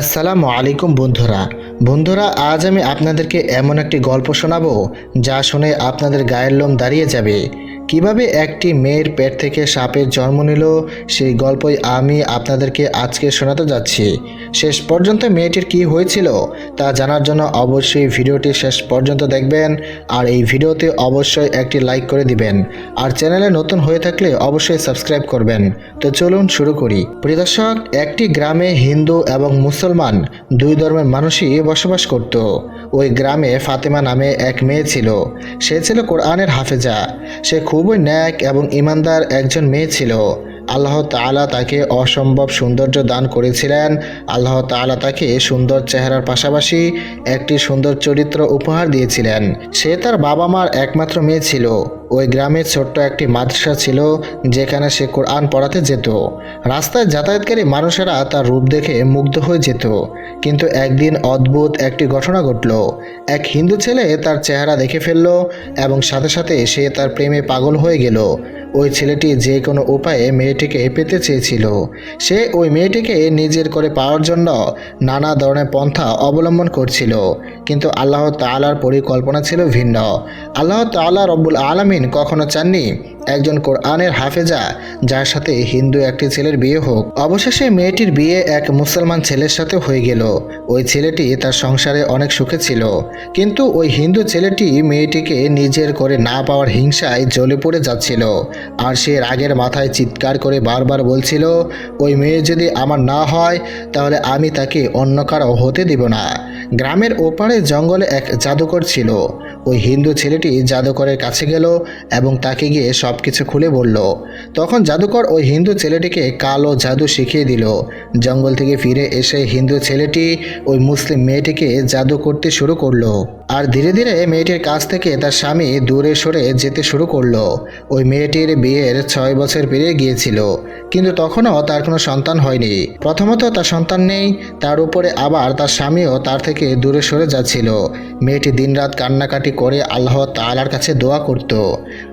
আসসালামু আলাইকুম বন্ধুরা। বন্ধুরা, আজ আমি আপনাদেরকে এমন একটি গল্প শোনাবো যা শুনে আপনাদের গায়ের লোম দাঁড়িয়ে যাবে। কীভাবে একটি মেয়ের পেট থেকে সাপের জন্ম নিল, সেই গল্পই আমি আপনাদেরকে আজকে শোনাতে যাচ্ছি। শেষ পর্যন্ত মেয়েটির কি হয়েছিল তা জানার জন্য অবশ্যই ভিডিওটি শেষ পর্যন্ত দেখবেন, আর এই ভিডিওতে অবশ্যই একটি লাইক করে দিবেন, আর চ্যানেলে নতুন হয়ে থাকলে অবশ্যই সাবস্ক্রাইব করবেন। তো চলুন শুরু করি। প্রিয় দর্শক, একটি গ্রামে হিন্দু এবং মুসলমান দুই ধর্মের মানুষই বসবাস করত। ওই গ্রামে ফাতেমা নামে এক মেয়ে ছিল। সে ছিল কোরআনের হাফেজা। সে খুবই ন্যাক এবং ইমানদার একজন মেয়ে ছিল। আল্লাহ তাআলা তাকে অসম্ভব সৌন্দর্য দান করেছিলেন। আল্লাহ তাআলা তাকে সুন্দর চেহারার পাশাপাশি একটি সুন্দর চরিত্র উপহার দিয়েছিলেন। সে তার বাবা মার একমাত্র মেয়ে ছিল। ওই গ্রামে ছোট্ট একটি মাদ্রাসা ছিল, যেখানে সে কোরআন পড়াতে যেত। রাস্তায় যাতায়াতকারী মানুষেরা তার রূপ দেখে মুগ্ধ হয়ে যেত। কিন্তু একদিন অদ্ভুত একটি ঘটনা ঘটল। এক হিন্দু ছেলে তার চেহারা দেখে ফেলল এবং সাথে সাথে সে তার প্রেমে পাগল হয়ে গেল। ওই ছেলেটি যে কোনো উপায়ে মেয়েটিকে পেতে চেয়েছিল। সে ওই মেয়েটিকে নিজের করে পাওয়ার জন্য নানা ধরনের পন্থা অবলম্বন করছিল। কিন্তু আল্লাহ তালার পরিকল্পনা ছিল ভিন্ন। আল্লাহ তাল্লাহ রব্বুল আলমিন কখনো চাননি একজন কোরআনের হাফেজা, যার সাথে হিন্দু একটি ছেলের বিয়ে হোক। অবশেষে মেয়েটির বিয়ে এক মুসলমান ছেলের সাথে হয়ে গেল। ওই ছেলেটি তার সংসারে অনেক সুখে ছিল। কিন্তু ওই হিন্দু ছেলেটি মেয়েটিকে নিজের করে না পাওয়ার হিংসায় জ্বলে পড়ে যাচ্ছিল। আর সে রাগের মাথায় চিৎকার করে বারবার বলছিল, ওই মেয়ে যদি আমার না হয়, তাহলে আমি তাকে অন্য কারও হতে দিব না। গ্রামের ওপারে জঙ্গলে এক জাদুকর ছিল। ওই হিন্দু ছেলেটি জাদুকরের কাছে গেল এবং তাকে গিয়ে সব কিছু খুলে বলল। তখন জাদুকর ওই হিন্দু ছেলেটিকে কালো জাদু শিখিয়ে দিল। জঙ্গল থেকে ফিরে এসে হিন্দু ছেলেটি ওই মুসলিম মেয়েটিকে জাদু করতে শুরু করল। আর ধীরে ধীরে মেয়েটির কাছ থেকে তার স্বামী দূরে সরে যেতে শুরু করল। ওই মেয়েটির বিয়ের ছয় বছর পেরিয়ে গিয়েছিল, কিন্তু তখনও তার কোনো সন্তান হয়নি। প্রথমত তার সন্তান নেই, তার উপরে আবার তার স্বামীও তার থেকে দূরে সরে যাচ্ছিল। মেয়েটি দিনরাত কান্নাকাটি করে আল্লাহ তালার কাছে দোয়া করত।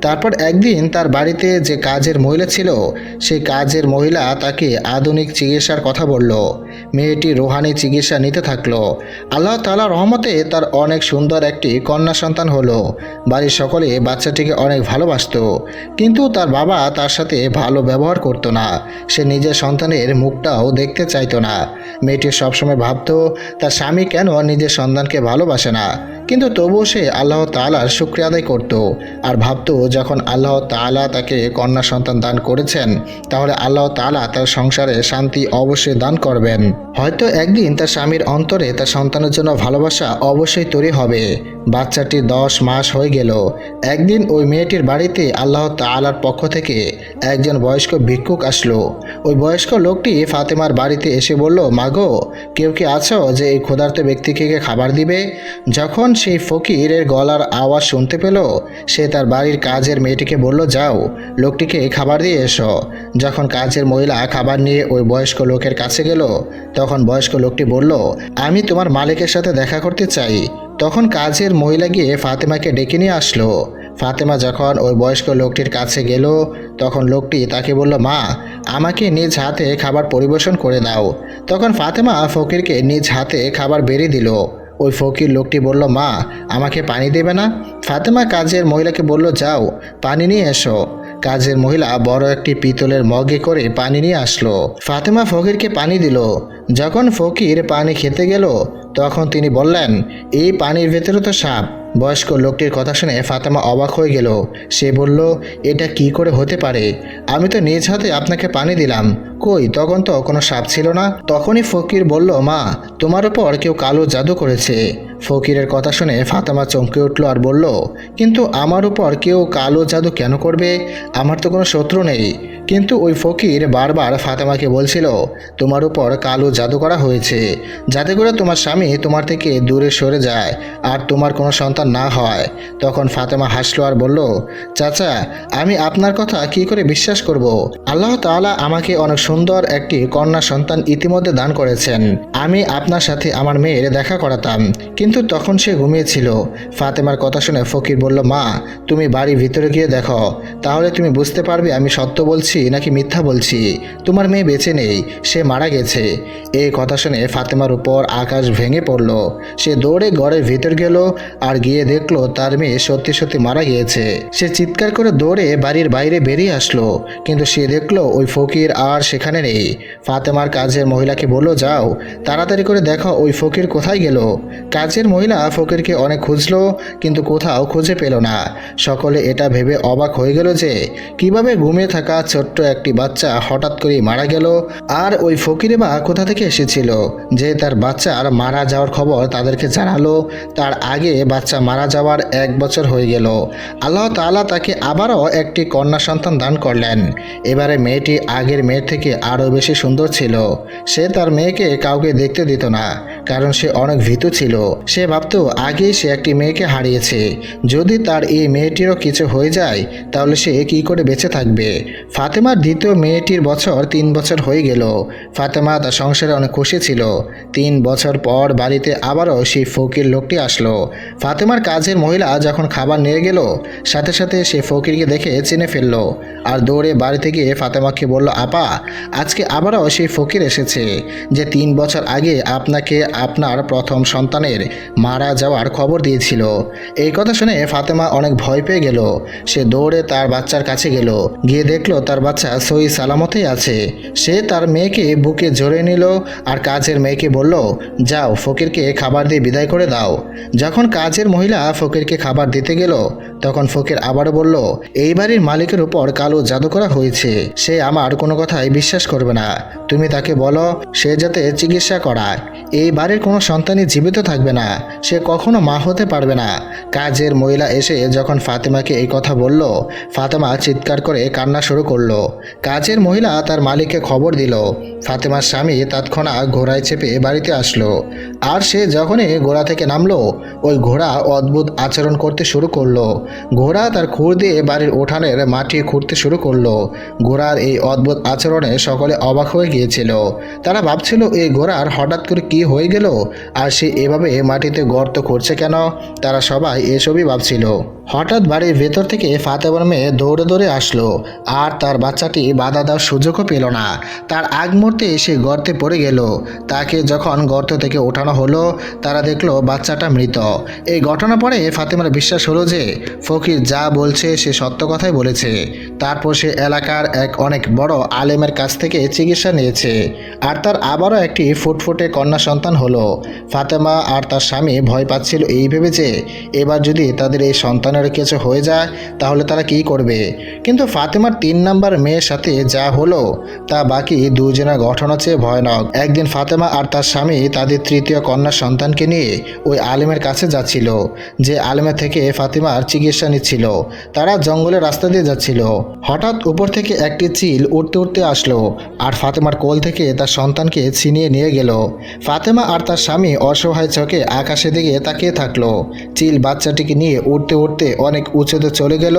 তারপর একদিন তার বাড়িতে যে কাজের মহিলা ছিল, সেই কাজের মহিলা তাকে আধুনিক চিকিৎসার কথা বলল। মেয়েটি রোহানি চিকিৎসা নিতে থাকল। আল্লাহ তালা রহমতে তার অনেক সুন্দর একটি কন্যা সন্তান হলো। বাড়ির সকলে বাচ্চাটিকে অনেক ভালোবাসত। কিন্তু তার বাবা তার সাথে ভালো ব্যবহার করতো না। সে নিজের সন্তানের মুখটাও দেখতে চাইতো না। মেয়েটি সবসময় ভাবতো, তার স্বামী কেন নিজের সন্তানকে ভালোবাসে না। কিন্তু তবুও সে আল্লাহ তালার শুক্রিয়া আদায় করত। আর ভাবত, যখন আল্লাহ তালা তাকে কন্যা সন্তান দান করেছেন, তাহলে আল্লাহ তালা তার সংসারে শান্তি অবশ্যই দান করবেন। হয়তো একদিন তার স্বামীর অন্তরে তার সন্তানের জন্য ভালোবাসা অবশ্যই তৈরি হবে। বাচ্চাটি দশ মাস হয়ে গেল। একদিন ওই মেয়েটির বাড়িতে আল্লাহ তালার পক্ষ থেকে একজন বয়স্ক ভিক্ষুক আসলো। ওই বয়স্ক লোকটি ফাতেমার বাড়িতে এসে বলল মাগো কেউ কি আছো যে এই ক্ষুধার্ত ব্যক্তিকে খাবার দিবে? যখন সেই ফকিরের গলার আওয়াজ শুনতে পেল। সে তার বাড়ির কাজের মেয়েটিকে বলল, যাও, লোকটিকে খাবার দিয়ে এসো। যখন কাজের মহিলা খাবার নিয়ে ওই বয়স্ক লোকের কাছে গেল, তখন বয়স্ক লোকটি বলল, আমি তোমার মালিকের সাথে দেখা করতে চাই। তখন কাজের মহিলা গিয়ে ফাতেমাকে ডেকে নিয়ে আসলো। ফাতেমা যখন ওই বয়স্ক লোকটির কাছে গেল, তখন লোকটি তাকে বলল, মা, আমাকে নিজ হাতে খাবার পরিবেশন করে দাও। তখন ফাতেমা ফকিরকে নিজ হাতে খাবার বেড়ে দিল। ওই ফকির লোকটি বলল, মা, আমাকে পানি দেবে না? ফাতেমা কাজের মহিলাকে বলল, যাও, পানি নিয়ে এসো। কাজের মহিলা বড় একটি পিতলের মগে করে পানি নিয়ে আসলো। ফাতেমা ফকিরকে পানি দিল। যখন ফকির পানি খেতে গেল, তখন তিনি বললেন, এই পানির ভেতরে তো সাপ। বয়স্ক লোকটির কথা শুনে ফাতেমা অবাক হয়ে গেল। সে বলল, এটা কি করে হতে পারে? আমি তো নিজ হাতে আপনাকে পানি দিলাম। কই, তখন তো কোনো সাপ ছিল না? তখনই ফকির বলল, মা, তোমার উপর কেউ কালো জাদু করেছে। ফকিরের কথা শুনে ফাতেমা চমকে উঠল আর বলল, কিন্তু আমার উপর কেউ কালো জাদু কেন করবে? আমার তো কোনো শত্রু নেই। কিন্তু ওই ফকির বারবার ফাতেমাকে বলছিল, তোমার উপর কালো জাদু করা হয়েছে। যাতে করে তোমার স্বামী তোমার থেকে দূরে সরে যায় আর তোমার কোনো সন্তান না হয়। তখন ফাতেমা হাসলো আর বলল, চাচা, আমি আপনার কথা কি করে বিশ্বাস করব? আল্লাহ তাআলা আমাকে অনেক সুন্দর একটি কন্যা সন্তান ইতিমধ্যে দান করেছেন। আমি আপনার সাথে আমার মেয়ের দেখা করাতাম। কিন্তু তখন সে ঘুমিয়েছিল। ফাতেমার কথা শুনে ফকির বলল, মা, তুমি বাড়ির ভিতরে গিয়ে দেখো। তাহলে তুমি বুঝতে পারবে আমি সত্য বলছি নাকি মিথ্যা বলছি? তোমার মেয়ে বেঁচে নেই, সে মারা গেছে। এই কথা শুনে ফাতেমার উপর আকাশ ভেঙে পড়ল। সে দৌড়ে ঘরের ভিতর গেল আর গিয়ে দেখল তার মেয়ে সত্যি সত্যি মারা গিয়েছে। সে চিৎকার করে দৌড়ে বাড়ির বাইরে বেরিয়ে আসলো, কিন্তু সে দেখল ওই ফকির আর সেখানে নেই। ফাতেমার কাজের মহিলাকে বলল, যাও, তাড়াতাড়ি করে দেখো ওই ফকির কোথায় গেল। কাজের মহিলা ফকিরকে অনেক খুঁজলো, কিন্তু কোথাও খুঁজে পেল না। সকলে এটা ভেবে অবাক হয়ে গেল যে কীভাবে ঘুমিয়ে থাকা ছোট্ট একটি বাচ্চা হঠাৎ করে মারা গেল, আর ওই ফকিরে বা কোথা থেকে এসেছিল? যে তার বাচ্চার মারা যাওয়ার খবর তাদেরকে জানালো, তার আগে বাচ্চা মারা যাওয়ার এক বছর হয়ে গেল। আল্লাহ তাআলা তাকে আবারও একটি কন্যা সন্তান দান করলেন। এবারে মেয়েটি আগের মেয়ের থেকে আরও বেশি সুন্দর ছিল। সে তার মেয়েকে কাউকে দেখতে দিত না। কারণ সে অনেক ভীতু ছিল। সে ভাবতো, আগেই সে একটি মেয়েকে হারিয়েছে। যদি তার এই মেয়েটিরও কিছু হয়ে যায়, তাহলে সে কি করে বেঁচে থাকবে? ফাতেমার দ্বিতীয় মেয়েটির বছর তিন বছর হয়ে গেল। ফাতেমা তার সংসারে অনেক খুশি ছিল। তিন বছর পর বাড়িতে আবারও সেই ফকির লোকটি আসলো। ফাতেমার কাজের মহিলা যখন খাবার নিয়ে গেল, সাথে সাথে সে ফকিরকে দেখে চিনে ফেলল। আর দৌড়ে বাড়িতে গিয়ে ফাতেমাকে বলল, আপা, আজকে আবারও সেই ফকির এসেছে। যে তিন বছর আগে আপনাকে আপনার প্রথম সন্তানের মারা যাওয়ার খবর দিয়েছিল। এই কথা শুনে ফাতেমা অনেক ভয় পেয়ে গেল। সে দৌড়ে তার বাচ্চার কাছে গেল। গিয়ে দেখল তার বাচ্চা সই সালামতেই আছে। সে তার মেয়েকে বুকে জড়িয়ে নিল আর কাজের মেয়েকে বলল, যাও, ফকিরকে খাবার দিয়ে বিদায় করে দাও। যখন কাজের মহিলা ফকিরকে খাবার দিতে গেল, তখন ফকির আবারও বলল, এই বাড়ির মালিকের উপর কালো জাদু করা হয়েছে। সে আমার কোনো কথাই বিশ্বাস করবে না। তুমি তাকে বলো, সে যাতে চিকিৎসা করায়। এই বাড়ির কোনো সন্তানই জীবিত থাকবে না। সে কখনো মা হতে পারবে না। কাজের মহিলা এসে যখন ফাতেমাকে এই কথা বলল, ফাতেমা চিৎকার করে কান্না শুরু করল। কাজের মহিলা তার মালিককে খবর দিল। ফাতেমার স্বামী তৎক্ষণাৎ ঘোড়ায় চেপে বাড়িতে আসলো। আর সে যখনই ঘোড়া থেকে নামলো, ওই ঘোড়া অদ্ভুত আচরণ করতে শুরু করল। ঘোড়া তার খুর দিয়ে বাড়ির উঠানের মাটি খুঁড়তে শুরু করল। ঘোড়ার এই অদ্ভুত আচরণে সকলে অবাক হয়ে গিয়েছিল। তারা ভাবছিল, এই ঘোড়ার হঠাৎ করে কি হয়ে গেল। আর সে এভাবে মাটিতে গর্ত করছে কেন? তারা সবাই এসবই ভাবছিল। হঠাৎ বাড়ির ভেতর থেকে ফাতেমার মেয়ে দৌড়ে দৌড়ে আসলো। আর তার বাচ্চাটি বাধা দেওয়ার সুযোগও পেল না। তার আগ মুহূর্তে সে গর্তে পড়ে গেল। তাকে যখন গর্ত থেকে ওঠানো হলো, তারা দেখল বাচ্চাটা মৃত। এই ঘটনা পরে ফাতেমার বিশ্বাস হলো যে, ফকির যা বলছে সে সত্য কথাই বলেছে। তারপর সে এলাকার এক অনেক বড় আলেমের কাছ থেকে চিকিৎসা নিয়েছে। আর তার আবারও একটি ফুটফুটে কন্যা সন্তান হলো। ফাতেমা আর তার স্বামী ভয় পাচ্ছিল এই ভেবে যে, এবার যদি তাদের এই সন্তানের কিছু হয়ে যায়, তাহলে তারা কি করবে? কিন্তু ফাতেমার তিন নাম্বার মেয়ের সাথে যা হলো, তা বাকি দুজনের ঘটনা চেয়ে ভয়ানক। একদিন ফাতেমা আর তার স্বামী তাদের তৃতীয় কন্যা সন্তানকে নিয়ে ওই আলেমের কাছে যাচ্ছিল, যে আলেমের থেকে ফাতেমার চিকিৎসা নিচ্ছিল। তারা জঙ্গলের রাস্তা দিয়ে যাচ্ছিল। হঠাৎ উপর থেকে একটি চিল উঠতে উঠতে আসলো আর ফাতেমার কোল থেকে তার সন্তানকে ছিনিয়ে নিয়ে গেল। ফাতেমা আর তার স্বামী অসহায় চোখে আকাশের দিকে তাকিয়ে থাকল। চিল বাচ্চাটিকে নিয়ে উঠতে উঠতে অনেক উঁচুতে চলে গেল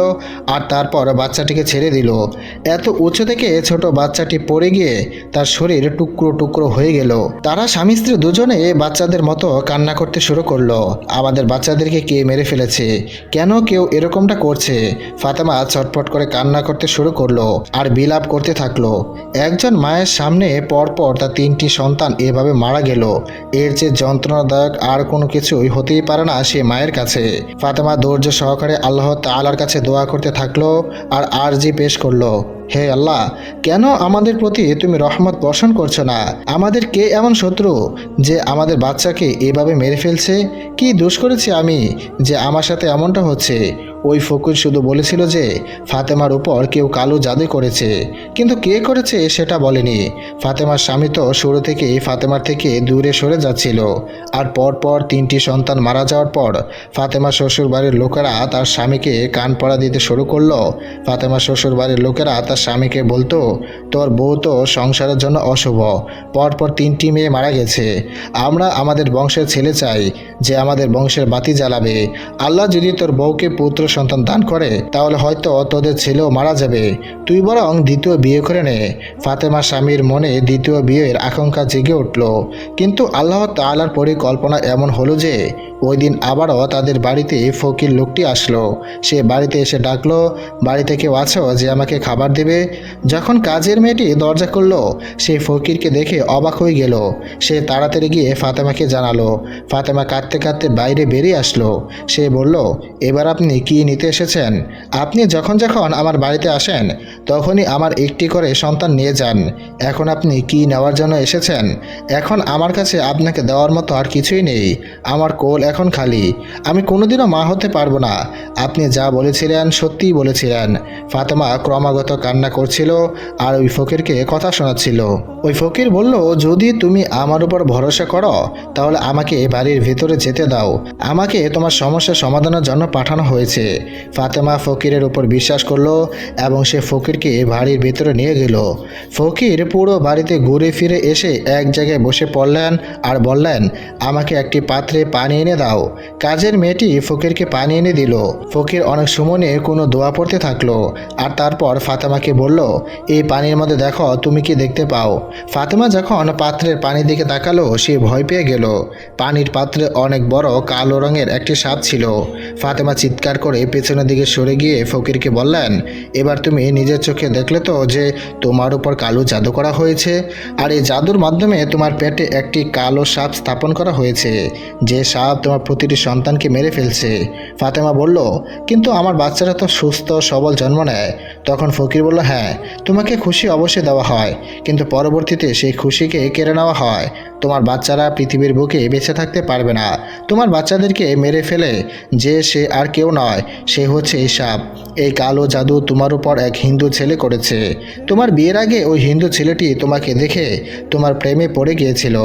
আর তারপর বাচ্চাটিকে ছেড়ে দিল। এত উঁচু থেকে ছোট বাচ্চাটি পড়ে গিয়ে তার শরীর টুকরো টুকরো হয়ে গেল। তারা স্বামী স্ত্রী দুজনে বাচ্চাদের মতো কান্না করতে শুরু করল। আমাদের বাচ্চাদেরকে কে মেরে ফেলেছে? কেন কেউ এরকমটা করছে? ফাতেমা ছটফট করে কান্না করতে শুরু করল আর বিলাপ করতে থাকল। একজন মায়ের সামনে পরপর তার তিনটি সন্তান এভাবে মারা গেল। এর যে যন্ত্রণাদায়ক আর কোনো কিছুই হতেই পারে না সে মায়ের কাছে। ফাতেমা ধৈর্য সহকারে আল্লাহ তালার কাছে দোয়া করতে থাকল আর আরজি পেশ করল। হে আল্লাহ, কেন আমাদের প্রতি তুমি রহমত বর্ষণ করছ না? আমাদের কে এমন শত্রু যে আমাদের বাচ্চাকে এভাবে মেরে ফেলছে? কি দোষ করেছি আমি যে আমার সাথে এমনটা হচ্ছে? ওই ফকুর শুধু বলেছিল যে ফাতেমার উপর কেউ কালো জাদু করেছে, কিন্তু কে করেছে সেটা বলেনি। ফাতেমার স্বামী তো শুরু থেকেই ফাতেমার থেকে দূরে সরে যাচ্ছিল, আর পরপর তিনটি সন্তান মারা যাওয়ার পর ফাতেমা শ্বশুর বাড়ির লোকেরা তার স্বামীকে কান পড়া দিতে শুরু করল। ফাতেমা শ্বশুর বাড়ির লোকেরা তার স্বামীকে বলতো, তোর বউ তো সংসারের জন্য অশুভ, পরপর তিনটি মেয়ে মারা গেছে। আমরা আমাদের বংশের ছেলে চাই যে আমাদের বংশের বাতি জ্বালাবে। আল্লাহ যদি তোর বউকে পুত্র সন্তান দান করে, তাহলে হয়তো তোদের ছেলেও মারা যাবে। তুই বরং দ্বিতীয় বিয়ে করে নে। ফাতেমা স্বামীর মনে দ্বিতীয় বিয়ের আকাঙ্ক্ষা জেগে উঠল। কিন্তু আল্লাহ তাআলার পরিকল্পনা এমন হলো যে ওই দিন আবারও তাদের বাড়িতে ফকির লোকটি আসলো। সে বাড়িতে এসে ডাকলো, বাড়িতে কেউ আছো যে আমাকে খাবার দেবে? যখন কাজের মেয়েটি দরজা করল সেই ফকিরকে দেখে অবাক হয়ে গেল। সে তাড়াতাড়ি গিয়ে ফাতেমাকে জানালো। ফাতেমা কাঁদতে কাঁদতে বাইরে বেরিয়ে আসলো। সে বলল, এবার আপনি কি নিতে এসেছেন। আপনি যখন যখন আমার বাড়িতে আসেন, তখনই আমার একটি করে সন্তান নিয়ে যান। এখন আপনি কি নেওয়ার জন্য এসেছেন? এখন আমার কাছে আপনাকে দেওয়ার মতো আর কিছুই নেই। আমার কোল এখন খালি। আমি কোনোদিনও মা হতে পারব না। আপনি যা বলেছিলেন, সত্যিই বলেছিলেন। ফাতেমা ক্রমাগত কান্না করছিল আর ওই ফকিরকে কথা শোনাচ্ছিল। ওই ফকির বলল, যদি তুমি আমার উপর ভরসা করো, তাহলে আমাকে বাড়ির ভেতরে যেতে দাও। আমাকে তোমার সমস্যা সমাধানের জন্য পাঠানো হয়েছে। ফাতেমা ফকিরের উপর বিশ্বাস করল এবং সে ফকিরকে বাড়ির ভেতরে নিয়ে গেল। ফকির পুরো বাড়িতে ঘুরে ফিরে এসে এক জায়গায় বসে পড়লেন আর বললেন, আমাকে একটি পাত্রে পানি এনে দাও। কাজের মেয়েটি ফকিরকে পানি এনে দিল। ফকির অনেক সুমনে কোনো দোয়া পড়তে থাকল আর তারপর ফাতেমাকে বলল, এই পানির মধ্যে দেখো, তুমি কি দেখতে পাও? ফাতেমা যখন পাত্রের পানির দিকে তাকালো, সে ভয় পেয়ে গেল। পানির পাত্রে অনেক বড় কালো রঙের একটি সাপ ছিল। ফাতেমা চিৎকার করে পেছনের দিকে সরে গিয়ে ফকিরকে বললেন, এবার তুমি নিজের চোখে দেখলে তো যে তোমার উপর কালো জাদু করা হয়েছে, আর এই জাদুর মাধ্যমে তোমার পেটে একটি কালো সাপ স্থাপন করা হয়েছে, যে সাপ তোমার প্রতিটি সন্তানকে মেরে ফেলছে। ফাতেমা বলল, কিন্তু আমার বাচ্চারা তো সুস্থ, সবল জন্ম নেয়। তখন ফকির বলল হ্যাঁ তোমাকে খুশি অবশ্যই দেওয়া হয়, কিন্তু পরবর্তীতে সেই খুশিকে কেড়ে নেওয়া হয়। তোমার বাচ্চারা পৃথিবীর বুকে বেঁচে থাকতে পারবে না। তোমার বাচ্চাদেরকে মেরে ফেলে যে সে আর কেউ নয় সে হচ্ছে সাপ এই কালো জাদু তোমার উপর এক হিন্দু ছেলে করেছে। তোমার বিয়ের আগে ওই হিন্দু ছেলেটি তোমাকে দেখে তোমার প্রেমে পড়ে গিয়েছিল।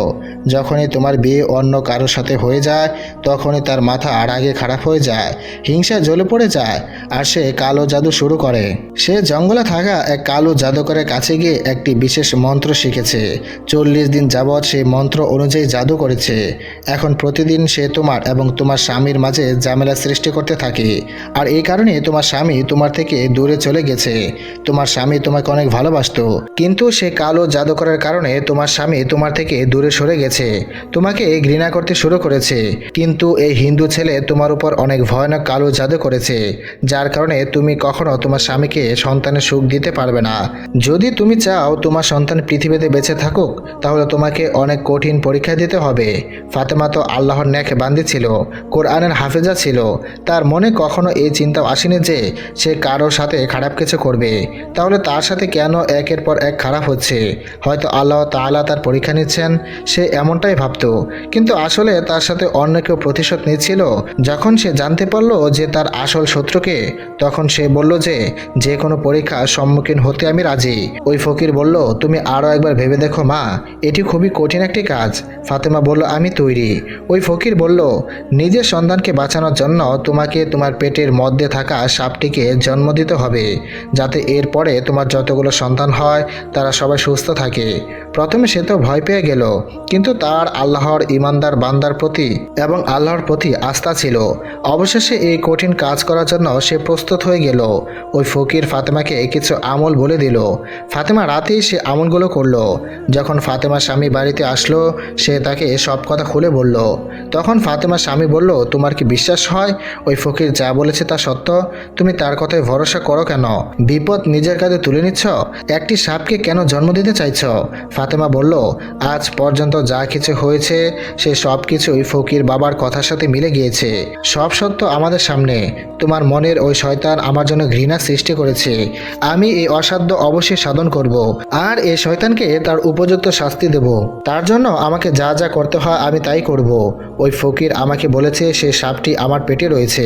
যখনই তোমার বিয়ে অন্য কারোর সাথে হয়ে যায়, তখনই তার মাথা আর আগে খারাপ হয়ে যায়, হিংসা জ্বলে পড়ে যায়, আর সে কালো জাদু শুরু করে। সে জঙ্গলে থাকা এক কালো জাদুকরের কাছে গিয়ে একটি বিশেষ মন্ত্র শিখেছে। চল্লিশ দিন যাবৎ সে মন্ত্র অনুযায়ী জাদু করেছে। এখন প্রতিদিন সে তোমার এবং তোমার স্বামীর মাঝে ঝামেলা সৃষ্টি করতে থাকে। আর এই কারণে তোমার স্বামী তোমার থেকে দূরে চলে গেছে। তোমার স্বামী তোমাকে অনেক ভালোবাসতো। কিন্তু সে কালো জাদুকরের কারণে তোমার স্বামী তোমার থেকে দূরে সরে গেছে। তোমাকে ঘৃণা করতে শুরু করেছে। কিন্তু এই হিন্দু ছেলে তোমার উপর অনেক ভয়ানক কালো জাদু করেছে। যার কারণে তুমি কখনো তোমার স্বামীকে সন্তানের সুখ দিতে পারবে না। যদি তুমি চাও তোমার সন্তান পৃথিবীতে বেঁচে থাকুক, তাহলে তোমাকে অনেক কঠিন পরীক্ষা দিতে হবে। ফাতেমা তো আল্লাহর ন্যাক বান্দি ছিল, কোরআনের হাফেজা ছিল। তার মনে কখনো এই চিন্তা আসেনি যে সে কারোর সাথে খারাপ কিছু করবে। তাহলে তার সাথে কেন একের পর এক খারাপ হচ্ছে? হয়তো আল্লাহ তাআলা তার পরীক্ষা নিচ্ছেন, সে এমনটাই ভাবতো। কিন্তু আসলে তার সাথে অন্য কেউ প্রতিশোধ নিচ্ছিল? যখন সে জানতে পারল যে তার আসল শত্রুকে, তখন সে বলল যে যে কোনো পরীক্ষার সম্মুখীন হতে আমি রাজি। ওই ফকির বলল, তুমি আরও একবার ভেবে দেখো মা, এটি খুবই কঠিন একটি কাজ। ফাতেমা বলল, আমি তৈরি। ওই ফকির বলল, নিজের সন্তানকে বাঁচানোর জন্য তোমাকে তোমার পেটের মধ্যে থাকা সাপটিকে জন্ম দিতে হবে, যাতে এরপরে তোমার যতগুলো সন্তান হয়, তারা সবাই সুস্থ থাকে। প্রথমে সে তো ভয় পেয়ে গেল, কিন্তু তার আল্লাহর ইমানদার বান্দার প্রতি এবং আল্লাহর প্রতি আস্থা ছিল। অবশেষে এই কঠিন কাজ করার জন্য সে প্রস্তুত হয়ে গেল। ওই ফকির ফাতেমাকে কিছু আমল বলে দিল। ফাতেমা রাতেই সে আমলগুলো করল। যখন ফাতেমার স্বামী বাড়িতে আসলো, সে তাকে সব কথা খুলে বলল। তখন ফাতেমার স্বামী বলল, তোমার কি বিশ্বাস হয়? ওই ফকির যা বলেছে তা সত্য। তুমি তার কথায় ভরসা করো কেন? বিপদ নিজের কাঁধে তুলে নিচ্ছ? একটি সাপকে কেন জন্ম দিতে চাইছ? ফাতেমা বলল, আজ পর্যন্ত যা কিছু হয়েছে, সে সব কিছুই ফকির বাবার কথার সাথে মিলে গিয়েছে। সব সত্য আমাদের সামনে। তোমার মনের ওই শয়তান আমার জন্য ঘৃণা সৃষ্টি করেছে। আমি এই অসাধ্য অবশ্যই সাধন করব। আর এই শয়তানকে তার উপযুক্ত শাস্তি দেব। তার জন্য আমাকে যা যা করতে হয় আমি তাই করব। ওই ফকির আমাকে বলেছে, সে সাপটি আমার পেটে রয়েছে।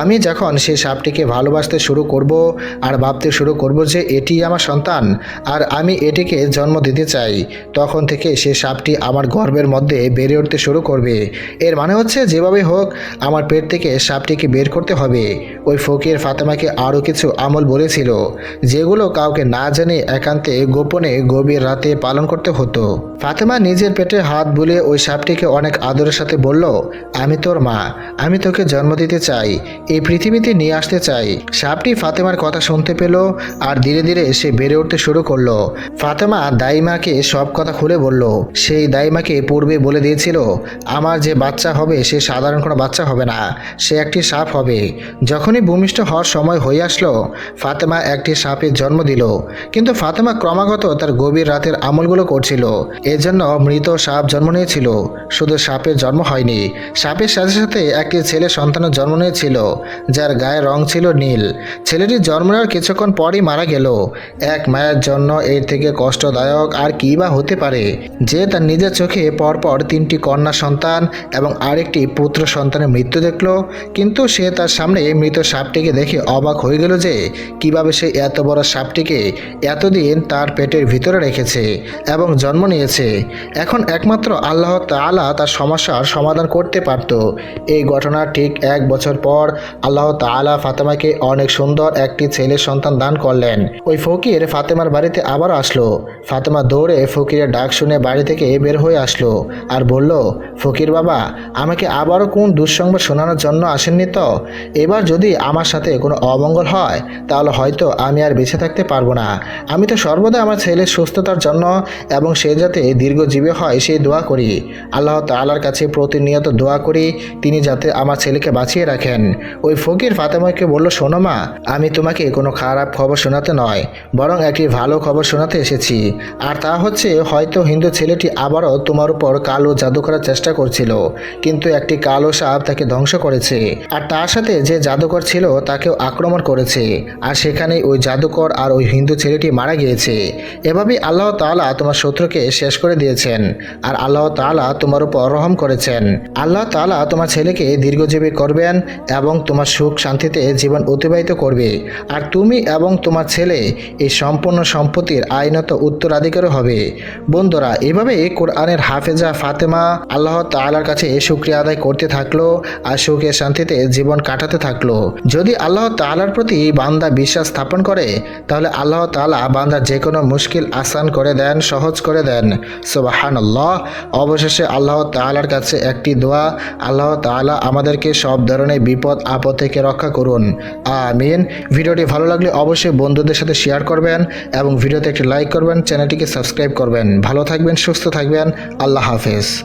আমি যখন সেই সাপটিকে ভালোবাসতে শুরু করব আর ভাবতে শুরু করব যে এটি আমার সন্তান আর আমি এটিকে জন্ম দিতে চাই, তখন থেকে সে সাপটি আমার গর্বের মধ্যে বেড়ে উঠতে শুরু করবে। এর মানে হচ্ছে যেভাবে হোক, আমার পেট থেকে সাপটিকে বের করতে হবে। ওই ফকির ফাতেমাকে আরও কিছু আমল বলেছিল, যেগুলো কাউকে না জেনে একান্তে গোপনে গভীর রাতে পালন করতে হতো। ফাতেমা নিজের পেটে হাত বুলিয়ে ওই সাপটিকে অনেক আদরের সাথে বলল, আমি তোর মা, আমি তোকে জন্ম দিতে চাই এই পৃথিবীতে নিয়ে আসতে চাই। সাপটি ফাতেমার কথা শুনতে পেল আর ধীরে ধীরে সে বেড়ে উঠতে শুরু করল। ফাতেমা দাইমাকে সব কথা খুলে বলল। সেই দাইমাকে পূর্বে বলে দিয়েছিল, আমার যে বাচ্চা হবে, সে সাধারণ কোনো বাচ্চা হবে না। সে একটি সাপ হবে। যখনই ভূমিষ্ঠ হওয়ার সময় হয়ে আসলো, ফাতেমা একটি সাপের জন্ম দিল। কিন্তু ফাতেমা ক্রমাগত তার গভীর রাতের আমলগুলো করছিল। এজন্য মৃত সাপ জন্ম নিয়েছিল। শুধু সাপের জন্ম হয়নি, সাপের সাথে সাথে একটি ছেলে সন্তানের জন্ম নিয়েছিল। যার গায়ের রং ছিল নীল। ছেলেটির জন্ম নেওয়ার কিছুক্ষণ পরই মারা গেল। এক মায়ের জন্য এর থেকে কষ্টদায়ক আর কী বা হতে পারে? যে তার নিজের চোখে পরপর তিনটি কন্যা সন্তান এবং আরেকটি পুত্র সন্তানের মৃত্যু দেখল, কিন্তু সে তার সামনে মৃত সাপটিকে দেখে অবাক হয়ে গেল যে, কীভাবে সে এত বড় সাপটিকে এতদিন তার পেটের ভিতরে রেখেছে এবং জন্ম নিয়েছে। এখন একমাত্র আল্লাহ তাআলা তার সমস্যার সমাধান করতে পারত। এই ঘটনা ঠিক এক বছর পর আল্লাহ তাআলা ফাতেমাকে অনেক সুন্দর একটি ছেলে সন্তান দান করলেন। ওই ফকির ফাতেমার বাড়িতে আবার আসলো। ফাতেমা দৌড়ে ফকিরের ডাক শুনে বাড়ি থেকে বের হয়ে আসলো আর বলল, ফকির বাবা, আমাকে আবারও কোন দুঃসংবাদ শোনানোর জন্য আসেননি তো? এবার যদি আমার সাথে কোনো অমঙ্গল হয়, তাহলে হয়তো আমি আর বেঁচে থাকতে পারব না। আমি তো সর্বদা আমার ছেলের সুস্থতার জন্য এবং সে যাতে দীর্ঘজীবী হয় সেই দোয়া করি। আল্লাহ তাআলার কাছে প্রতিনিয়ত দোয়া করি, তিনি যাতে আমার ছেলেকে বাঁচিয়ে রাখেন। ওই ফকির ফাতেমাকে বলল, শোনো মা, আমি তোমাকে কোনো খারাপ খবর শোনাতে নয়, বরং একটি ভালো খবর শোনাতে এসেছি। আর তা হচ্ছে, হয়তো হিন্দু ছেলেটি আবারও তোমার উপর কালো জাদু করার চেষ্টা করছিল, কিন্তু একটি কালো সাপ তাকে ধ্বংস করেছে। আর তার সাথে যে জাদুকর ছিল, তাকেও আক্রমণ করেছে। আর সেখানে ওই জাদুকর আর ওই হিন্দু ছেলেটি মারা গিয়েছে। এভাবেই আল্লাহ তালা তোমার শত্রুকে শেষ করে দিয়েছেন, আর আল্লাহ তাআলা তোমার উপর রহম করেছেন। আল্লাহ তাআলা তোমার ছেলেকে দীর্ঘজীবী করবেন এবং তোমার সুখ শান্তিতে জীবন অতিবাহিত করবে। আর তুমি এবং তোমার ছেলে এই সম্পূর্ণ সম্পত্তির আইনত উত্তরাধিকারী হবে। বন্ধুরা এভাবে কোরআনের হাফেজা ফাতেমা আল্লাহ তাআলার কাছে শুক্রিয়া আদায় করতে থাকল আর সুখে শান্তিতে জীবন কাটাতে থাকল। যদি আল্লাহ তাআলার প্রতি বান্দা বিশ্বাস স্থাপন করে, তাহলে আল্লাহ তাআলা বান্দার যে কোনো মুশকিল আসান করে দেন, সহজ করে দেন। সুবহানাল্লাহ। অবশেষে আল্লাহ তাআলার কাছে একটি দোয়া, আল্লাহ তাআলা আমাদেরকে সব ধরনের বিপদ আপদ থেকে রক্ষা করুন। আমিন। ভিডিওটি ভালো লাগলে অবশ্যই বন্ধুদের সাথে শেয়ার করবেন এবং ভিডিওতে একটি লাইক করবেন, চ্যানেলটিকে সাবস্ক্রাইব করবেন। ভালো থাকবেন, সুস্থ থাকবেন। আল্লাহ হাফেজ।